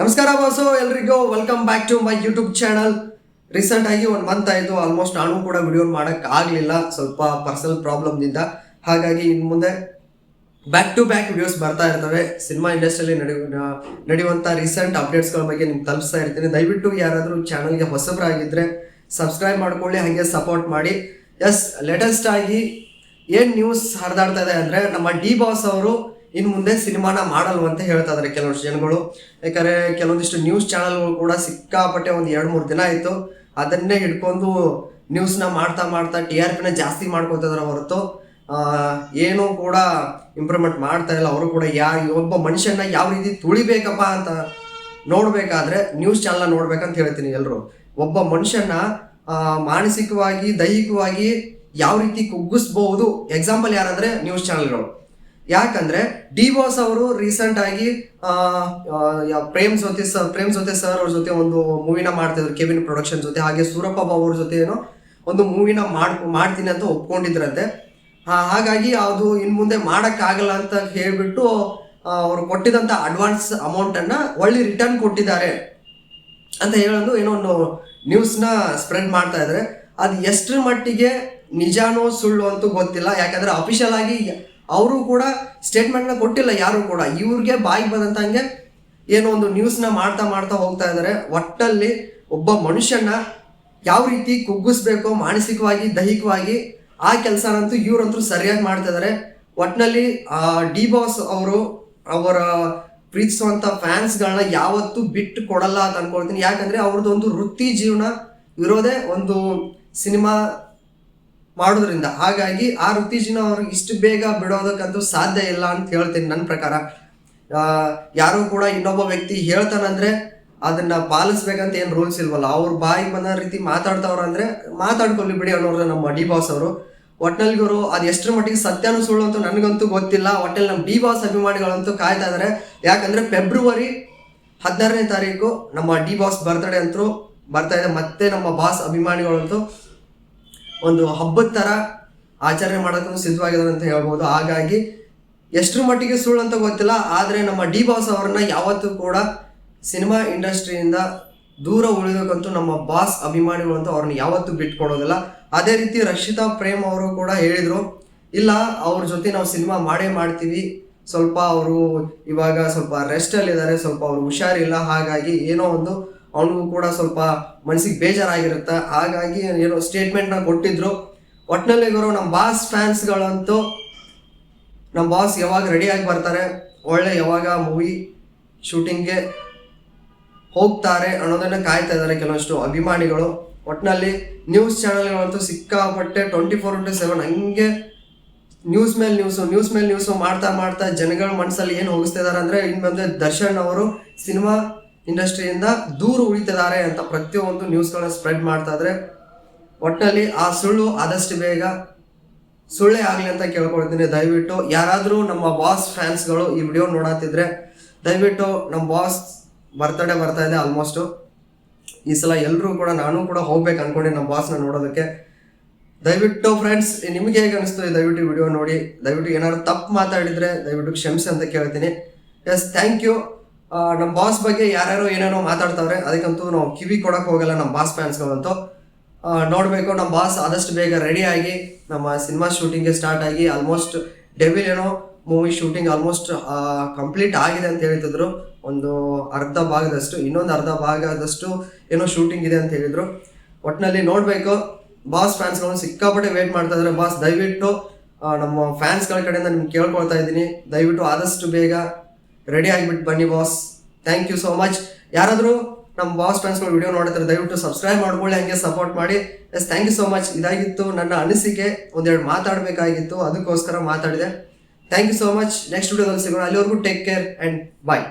ನಮಸ್ಕಾರ ಬಾಸು, ಎಲ್ರಿಗೂ welcome back to my YouTube channel recent ಆಗಿ ಒಂದು ಮಂತ್ ಆಯಿತು ಆಲ್ಮೋಸ್ಟ್ ನಾನು ಕೂಡ ವಿಡಿಯೋ ಮಾಡಕ್ ಆಗಲಿಲ್ಲ, ಸ್ವಲ್ಪ ಪರ್ಸನಲ್ ಪ್ರಾಬ್ಲಮ್ನಿಂದ ಹಾಗಾಗಿ ಇನ್ನು ಮುಂದೆ ಬ್ಯಾಕ್ ಟು ಬ್ಯಾಕ್ ವಿಡಿಯೋಸ್ ಬರ್ತಾ ಇರ್ತವೆ. ಸಿನಿಮಾ ಇಂಡಸ್ಟ್ರಿಯಲ್ಲಿ ನಡೆಯುವ ನಡೆಯುವಂಥ ರೀಸೆಂಟ್ ಅಪ್ಡೇಟ್ಸ್ಗಳ ಬಗ್ಗೆ ನಿಮ್ಗೆ ತಲುಪಿಸ್ತಾ ಇರ್ತೀನಿ. ದಯವಿಟ್ಟು ಯಾರಾದರೂ ಚಾನಲ್ಗೆ ಹೊಸಬರಾಗಿದ್ದರೆ ಸಬ್ಸ್ಕ್ರೈಬ್ ಮಾಡ್ಕೊಳ್ಳಿ, ಹಾಗೆ ಸಪೋರ್ಟ್ ಮಾಡಿ. ಎಸ್ ಲೇಟೆಸ್ಟ್ ಆಗಿ ಏನು ನ್ಯೂಸ್ ಹರಿದಾಡ್ತಾ ಇದೆ ಅಂದರೆ ನಮ್ಮ ಡಿ ಬಾಸ್ ಅವರು ಇನ್ನು ಮುಂದೆ ಸಿನಿಮಾನ ಮಾಡಲ್ವ ಅಂತ ಹೇಳ್ತಾ ಇದ್ದಾರೆ ಕೆಲವಷ್ಟು ಜನಗಳು. ಯಾಕಂದರೆ ಕೆಲವೊಂದಿಷ್ಟು ನ್ಯೂಸ್ ಚಾನಲ್ಗಳು ಕೂಡ ಸಿಕ್ಕಾಪಟ್ಟೆ ಒಂದು ಎರಡು ಮೂರು ದಿನ ಆಯಿತು. ಅದನ್ನೇ ಹಿಡ್ಕೊಂಡು ನ್ಯೂಸ್ನ ಮಾಡ್ತಾ ಮಾಡ್ತಾ ಟಿ ಆರ್ ಪಿನ ಜಾಸ್ತಿ ಮಾಡ್ಕೊತಿದಾರೆ ಹೊರತು. ಆ, ಏನೂ ಕೂಡ ಇಂಪ್ರೂವ್ಮೆಂಟ್ ಮಾಡ್ತಾ ಇಲ್ಲ. ಅವರು ಕೂಡ ಯಾ ಒಬ್ಬ ಮನುಷ್ಯನ ಯಾವ ರೀತಿ ತುಳಿಬೇಕಪ್ಪ ಅಂತ ನೋಡಬೇಕಾದ್ರೆ ನ್ಯೂಸ್ ಚಾನಲ್ ನೋಡ್ಬೇಕಂತ ಹೇಳ್ತೀನಿ ಎಲ್ಲರೂ ಒಬ್ಬ ಮನುಷ್ಯನ ಮಾನಸಿಕವಾಗಿ ದೈಹಿಕವಾಗಿ ಯಾವ ರೀತಿ ಕುಗ್ಗಿಸ್ಬಹುದು ಎಕ್ಸಾಂಪಲ್ ಯಾರಂದ್ರೆ ನ್ಯೂಸ್ ಚಾನಲ್ಗಳು ಯಾಕಂದ್ರೆ ಡಿ ಬಾಸ್ ಅವರು ರೀಸೆಂಟ್ ಆಗಿ ಪ್ರೇಮ್ ಜೊತೆ ಸರ್ ಪ್ರೇಮ್ ಜೊತೆ ಸರ್ ಅವ್ರ ಜೊತೆ ಒಂದು ಮೂವಿನ ಮಾಡ್ತಿದ್ರು ಕೆವಿನ್ ಪ್ರೊಡಕ್ಷನ್ ಜೊತೆ. ಹಾಗೆ ಸೂರಪ್ಪ ಬಾಬು ಅವ್ರ ಜೊತೆ ಏನೋ ಒಂದು ಮೂವಿನ ಮಾಡ್, ಮಾಡ್ತೀನಿ ಅಂತ ಒಪ್ಕೊಂಡಿದ್ರಂತೆ. ಹಾಗಾಗಿ ಅದು ಇನ್ ಮುಂದೆ ಆಗಲ್ಲ ಅಂತ ಹೇಳಿಬಿಟ್ಟು ಅವರು ಕೊಟ್ಟಿದಂತ ಅಡ್ವಾನ್ಸ್ ಅಮೌಂಟ್ ಅನ್ನ ಒಳ್ಳೆ ರಿಟರ್ನ್ ಕೊಟ್ಟಿದ್ದಾರೆ ಅಂತ ಹೇಳೋದು ಏನೋ ಒಂದು ನ್ಯೂಸ್ನ ಸ್ಪ್ರೆಡ್ ಮಾಡ್ತಾ ಇದ್ದಾರೆ ಅದು ಎಷ್ಟರ ಮಟ್ಟಿಗೆ ನಿಜಾನೋ ಸುಳ್ಳು ಅಂತೂ ಗೊತ್ತಿಲ್ಲ. ಯಾಕಂದ್ರೆ ಅಫಿಷಿಯಲ್ ಆಗಿ ಅವರು ಕೂಡ ಸ್ಟೇಟ್ಮೆಂಟ್ನ ಕೊಟ್ಟಿಲ್ಲ, ಯಾರು ಕೂಡ. ಇವ್ರಿಗೆ ಬಾಯಿಗೆ ಬಂದಂತಂಗೆ ಏನೋ ಒಂದು ನ್ಯೂಸ್ನ ಮಾಡ್ತಾ ಮಾಡ್ತಾ ಹೋಗ್ತಾ ಇದ್ದಾರೆ ಒಟ್ಟಲ್ಲಿ ಒಬ್ಬ ಮನುಷ್ಯನ ಯಾವ ರೀತಿ ಕುಗ್ಗಿಸ್ಬೇಕು, ಮಾನಸಿಕವಾಗಿ, ದೈಹಿಕವಾಗಿ, ಆ ಕೆಲಸನಂತೂ ಇವರಂತೂ ಸರಿಯಾಗಿ ಮಾಡ್ತಾ ಇದ್ದಾರೆ ಒಟ್ಟಿನಲ್ಲಿ ಡಿ ಬಾಸ್ ಅವರು ಅವರ ಪ್ರೀತಿಸುವಂತ ಫ್ಯಾನ್ಸ್ಗಳನ್ನ ಯಾವತ್ತೂ ಬಿಟ್ಟು ಕೊಡಲ್ಲ ಅಂತ ಅನ್ಕೊಳ್ತೀನಿ. ಯಾಕಂದ್ರೆ ಅವ್ರದ್ದು ಒಂದು ವೃತ್ತಿ ಜೀವನ ಇರೋದೇ ಒಂದು ಸಿನಿಮಾ ಮಾಡೋದ್ರಿಂದ ಹಾಗಾಗಿ ಆ ವೃತ್ತಿಜಿನ ಅವ್ರು ಇಷ್ಟು ಬೇಗ ಬಿಡೋದಕ್ಕಂತೂ ಸಾಧ್ಯ ಇಲ್ಲ ಅಂತ ಹೇಳ್ತೀನಿ ನನ್ನ ಪ್ರಕಾರ. ಯಾರು ಕೂಡ ಇನ್ನೊಬ್ಬ ವ್ಯಕ್ತಿ ಹೇಳ್ತಾನಂದ್ರೆ ಅದನ್ನ ಪಾಲಿಸ್ಬೇಕಂತ ಏನು ರೂಲ್ಸ್ ಇಲ್ವಲ್ಲ. ಅವ್ರ ಬಾಯಿ ಬಂದ ರೀತಿ ಮಾತಾಡ್ತಾವ್ರ ಅಂದ್ರೆ ಮಾತಾಡ್ಕೊಳ್ಳಿ ಬಿಡಿ ಅನ್ನೋರು ನಮ್ಮ ಡಿ ಬಾಸ್ ಅವರು. ಒಟ್ನಲ್ಲಿ ಇವರು ಅದು ಎಷ್ಟರ ಮಟ್ಟಿಗೆ ಸತ್ಯನೂ ಸುಳ್ಳು ಅಂತ ನನಗಂತೂ ಗೊತ್ತಿಲ್ಲ. ಒಟ್ಟಲ್ಲಿ ನಮ್ಮ ಡಿ ಬಾಸ್ ಅಭಿಮಾನಿಗಳಂತೂ ಕಾಯ್ತಾ ಇದಾರೆ. ಯಾಕಂದ್ರೆ ಫೆಬ್ರವರಿ ಹದಿನಾರನೇ ತಾರೀಕು ನಮ್ಮ ಡಿ ಬಾಸ್ ಬರ್ತ್ಡೇ ಅಂತೂ ಬರ್ತಾ ಇದೆ. ಮತ್ತೆ ನಮ್ಮ ಬಾಸ್ ಅಭಿಮಾನಿಗಳಂತೂ ಒಂದು ಹಬ್ಬದ ಥರ ಆಚರಣೆ ಮಾಡೋಕ್ಕೂ ಸಿದ್ಧವಾಗಿದ್ದಾರೆ ಅಂತ ಹೇಳ್ಬೋದು. ಹಾಗಾಗಿ ಎಷ್ಟರ ಮಟ್ಟಿಗೆ ಸುಳ್ಳು ಅಂತ ಗೊತ್ತಿಲ್ಲ, ಆದರೆ ನಮ್ಮ ಡಿ ಬಾಸ್ ಅವರನ್ನ ಯಾವತ್ತೂ ಕೂಡ ಸಿನಿಮಾ ಇಂಡಸ್ಟ್ರಿಯಿಂದ ದೂರ ಉಳಿದಕ್ಕಂತೂ ನಮ್ಮ ಬಾಸ್ ಅಭಿಮಾನಿಗಳು ಅಂತ ಅವ್ರನ್ನ ಯಾವತ್ತೂ ಬಿಟ್ಕೊಡೋದಿಲ್ಲ. ಅದೇ ರೀತಿ ರಕ್ಷಿತಾ ಪ್ರೇಮ್ ಅವರು ಕೂಡ ಹೇಳಿದರು, ಇಲ್ಲ, ಅವ್ರ ಜೊತೆ ನಾವು ಸಿನಿಮಾ ಮಾಡೇ ಮಾಡ್ತೀವಿ, ಸ್ವಲ್ಪ ಅವರು ಇವಾಗ ಸ್ವಲ್ಪ ರೆಸ್ಟಲ್ಲಿದ್ದಾರೆ ಸ್ವಲ್ಪ ಅವ್ರು ಹುಷಾರಿಲ್ಲ, ಹಾಗಾಗಿ ಏನೋ ಒಂದು ಅವನಿಗೂ ಕೂಡ ಸ್ವಲ್ಪ ಮನಸ್ಸಿಗೆ ಬೇಜಾರಾಗಿರುತ್ತೆ. ಹಾಗಾಗಿ ಏನೋ ಸ್ಟೇಟ್ಮೆಂಟ್ನ ಕೊಟ್ಟಿದ್ರು. ಒಟ್ಟಿನಲ್ಲಿ ಇವರು ನಮ್ಮ ಬಾಸ್ ಫ್ಯಾನ್ಸ್ಗಳಂತೂ ನಮ್ಮ ಬಾಸ್ ಯಾವಾಗ ರೆಡಿಯಾಗಿ ಬರ್ತಾರೆ, ಒಳ್ಳೆ ಯಾವಾಗ ಮೂವಿ ಶೂಟಿಂಗ್ಗೆ ಹೋಗ್ತಾರೆ ಅನ್ನೋದನ್ನ ಕಾಯ್ತಾ ಇದ್ದಾರೆ ಕೆಲವಷ್ಟು ಅಭಿಮಾನಿಗಳು. ಒಟ್ಟಿನಲ್ಲಿ ನ್ಯೂಸ್ ಚಾನಲ್ಗಳಂತೂ ಸಿಕ್ಕಾಪಟ್ಟೆ ಟ್ವೆಂಟಿ ಫೋರ್ ಇಂಟು ಸೆವೆನ್ ಹಂಗೆ ನ್ಯೂಸ್ ಮೇಲೆ ನ್ಯೂಸು ನ್ಯೂಸ್ ಮೇಲೆ ನ್ಯೂಸು ಮಾಡ್ತಾ ಮಾಡ್ತಾ ಜನಗಳ ಮನಸ್ಸಲ್ಲಿ ಏನು ಹೋಗಿಸ್ತಾ ಇದ್ದಾರೆ ಅಂದರೆ ಇನ್ನು ಬಂದರೆ ದರ್ಶನ್ ಅವರು ಸಿನಿಮಾ ಇಂಡಸ್ಟ್ರಿಯಿಂದ ದೂರ ಉಳಿತಿದ್ದಾರೆ ಅಂತ ಪ್ರತಿಯೊಂದು ನ್ಯೂಸ್ಗಳನ್ನ ಸ್ಪ್ರೆಡ್ ಮಾಡ್ತಾ ಇದ್ರೆ ಒಟ್ಟಿನಲ್ಲಿ ಆ ಸುಳ್ಳು ಆದಷ್ಟು ಬೇಗ ಸುಳ್ಳೇ ಆಗಲಿ ಅಂತ ಕೇಳ್ಕೊಳ್ತೀನಿ. ದಯವಿಟ್ಟು ಯಾರಾದರೂ ನಮ್ಮ ಬಾಸ್ ಫ್ಯಾನ್ಸ್ಗಳು ಈ ವಿಡಿಯೋ ನೋಡತ್ತಿದ್ರೆ ದಯವಿಟ್ಟು ನಮ್ಮ ಬಾಸ್ ಬರ್ತಡೇ ಬರ್ತಾ ಇದೆ ಆಲ್ಮೋಸ್ಟು. ಈ ಸಲ ಎಲ್ಲರೂ ಕೂಡ ನಾನು ಕೂಡ ಹೋಗ್ಬೇಕು ಅನ್ಕೊಂಡೆ ನಮ್ಮ ಬಾಸ್ನ ನೋಡೋದಕ್ಕೆ. ದಯವಿಟ್ಟು ಫ್ರೆಂಡ್ಸ್, ನಿಮ್ಗೆ ಹೇಗೆ ಅನಿಸ್ತು ದಯವಿಟ್ಟು ವಿಡಿಯೋ ನೋಡಿ. ದಯವಿಟ್ಟು ಏನಾದ್ರು ತಪ್ಪು ಮಾತಾಡಿದ್ರೆ ದಯವಿಟ್ಟು ಕ್ಷಮಿಸಿ ಅಂತ ಕೇಳ್ತೀನಿ. ಎಸ್ ಥ್ಯಾಂಕ್ ಯು ನಮ್ಮ ಬಾಸ್ ಬಗ್ಗೆ ಯಾರ್ಯಾರು ಏನೇನೋ ಮಾತಾಡ್ತಾವ್ರೆ, ಅದಕ್ಕಂತೂ ನಾವು ಕಿವಿ ಕೊಡಕ್ಕೆ ಹೋಗಲ್ಲ ನಮ್ಮ ಬಾಸ್ ಫ್ಯಾನ್ಸ್ಗಳಂತೂ ನೋಡಬೇಕು ನಮ್ಮ ಬಾಸ್ ಆದಷ್ಟು ಬೇಗ ರೆಡಿ ಆಗಿ ನಮ್ಮ ಸಿನಿಮಾ ಶೂಟಿಂಗ್ಗೆ ಸ್ಟಾರ್ಟ್ ಆಗಿ ಆಲ್ಮೋಸ್ಟ್ ಡೆವಿಲ್ ಏನೋ ಮೂವಿ ಶೂಟಿಂಗ್ ಆಲ್ಮೋಸ್ಟ್ ಕಂಪ್ಲೀಟ್ ಆಗಿದೆ ಅಂತ ಹೇಳ್ತಿದ್ರು. ಒಂದು ಅರ್ಧ ಭಾಗದಷ್ಟು, ಇನ್ನೊಂದು ಅರ್ಧ ಭಾಗದಷ್ಟು ಏನೋ ಶೂಟಿಂಗ್ ಇದೆ ಅಂತ ಹೇಳಿದ್ರು. ಒಟ್ಟಿನಲ್ಲಿ ನೋಡಬೇಕು ಬಾಸ್ ಫ್ಯಾನ್ಸ್ಗಳು ಸಿಕ್ಕಾಪಟ್ಟೆ ವೇಟ್ ಮಾಡ್ತಾ ಇದ್ದಾರೆ ಬಾಸ್ ದಯವಿಟ್ಟು ನಮ್ಮ ಫ್ಯಾನ್ಸ್ಗಳ ಕಡೆಯಿಂದ ನಿಮ್ಗೆ ಕೇಳ್ಕೊಳ್ತಾ ಇದ್ದೀನಿ. ದಯವಿಟ್ಟು ಆದಷ್ಟು ಬೇಗ ರೆಡಿ ಆಗಿಬಿಟ್ಟು ಬನ್ನಿ boss thank you so much ಯಾರಾದರೂ ನಮ್ಮ ಬಾಸ್ ಫ್ರೆಂಡ್ಸ್ಗಳು ವಿಡಿಯೋ ನೋಡಿದ್ರೆ ದಯವಿಟ್ಟು ಸಬ್ಸ್ಕ್ರೈಬ್ ಮಾಡ್ಕೊಳ್ಳಿ, ಹಂಗೆ ಸಪೋರ್ಟ್ ಮಾಡಿ. Yes thank you so much ಇದಾಗಿತ್ತು ನನ್ನ ಅನಿಸಿಕೆ, ಒಂದೆರಡು ಮಾತಾಡಬೇಕಾಗಿತ್ತು, ಅದಕ್ಕೋಸ್ಕರ ಮಾತಾಡಿದೆ. Thank you so much next ವಿಡಿಯೋದಲ್ಲಿ ಸಿಗೋಣ. ಅಲ್ಲಿವರೆಗೂ ಟೇಕ್ ಕೇರ್ ಆ್ಯಂಡ್ ಬಾಯ್